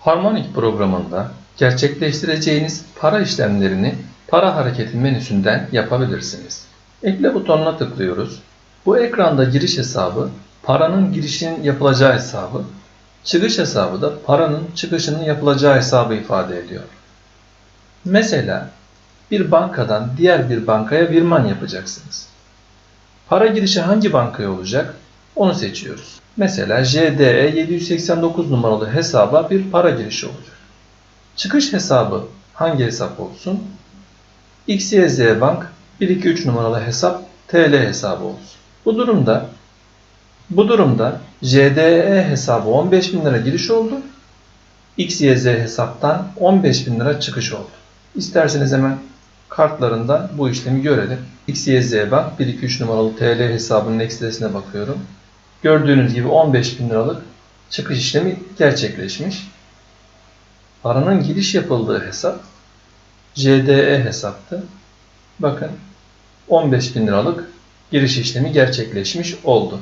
Harmonic programında gerçekleştireceğiniz para işlemlerini para hareketi menüsünden yapabilirsiniz. Ekle butonuna tıklıyoruz. Bu ekranda giriş hesabı paranın girişinin yapılacağı hesabı, çıkış hesabı da paranın çıkışının yapılacağı hesabı ifade ediyor. Mesela bir bankadan diğer bir bankaya virman yapacaksınız. Para girişi hangi bankaya olacak? Onu seçiyoruz. Mesela JDE 789 numaralı hesaba bir para girişi olacak. Çıkış hesabı hangi hesap olsun? XYZ Bank 123 numaralı hesap TL hesabı olsun. Bu durumda bu durumda JDE hesabı 15.000 lira giriş oldu. XYZ hesaptan 15.000 lira çıkış oldu. İsterseniz hemen kartlarında bu işlemi görelim. XYZ Bank 123 numaralı TL hesabının ekstresine bakıyorum. Gördüğünüz gibi 15.000 liralık çıkış işlemi gerçekleşmiş. Paranın giriş yapıldığı hesap JDE hesaptı. Bakın 15.000 liralık giriş işlemi gerçekleşmiş oldu.